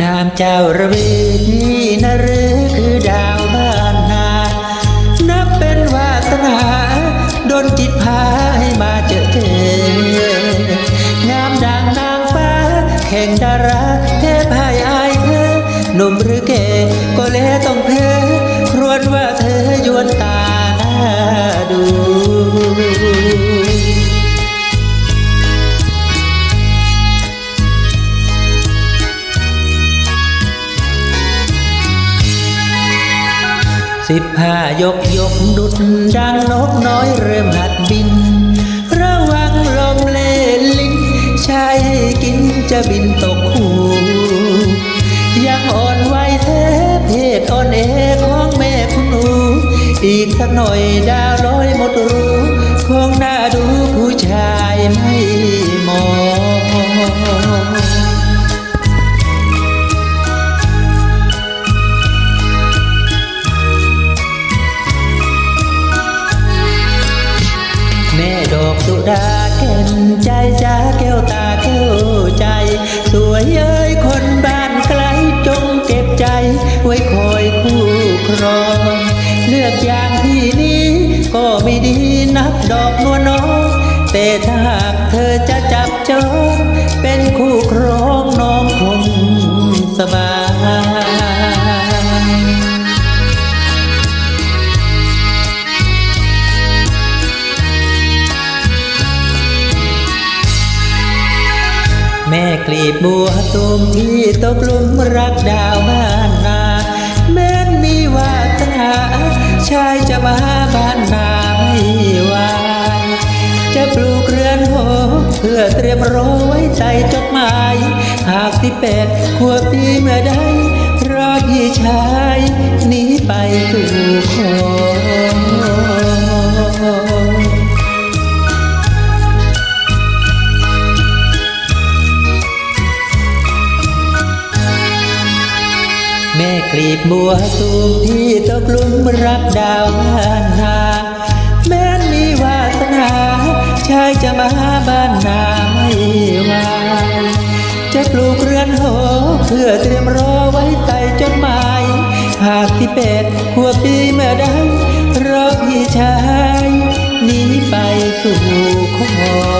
นามเจ้าระเวทนี่นะหรือคือดาวบ้านนา นับเป็นวาสนาโดนจิตพาให้มาเจอเธองามดังนางฟ้าแข่งดา สิบห้ายกยกดุดดังนกน้อยเริ่มหัดบิน ระวังลมเล่นลิ้นชายให้กินจะบินตกหูยังอ่อนไหวแท้เพศอ่อนเอของแม่คุณหนูอีกสักหน่อยดาวลอยหมดรู้คงน่าดูผู้ชายไม่ม อกสุดาแก่นใจจ้าแก้วตาแก้วใจ สวยเย้ยคนบ้านไกลจงเก็บใจ ไว้คอยคู่ครอง เลือกอย่างที่นี้ ก็ไม่ดีนักดอกนัวน้องแต่ถ้าหากเธอจะจับจองเป็นคู่ครองน้องคงสบาย แม่กลีบบัวตูมที่ตกหลุมรักดาวบ้านนา แม้นมีวาสนาชายจะมาบ้านนาไม่วายจะปลูกเรือนหอเพื่อเตรียมรอไว้ใส่จดหมาย หากที่แปดขวบปีเมื่อใดรอพี่ชายหนีไปสู่ขอ กลีบบัวตูมที่ตกลุมรักดาวบ้านนาแม้นมีวาสนาชายจะมาบ้านนาไม่วาจะปลูกเรือนหอเพื่อเตรียมรอไว้ใส่จดหมายหากที่เป็ดหัวปีเมื่อใดรอพี่ชายหนีไปสู่ขอ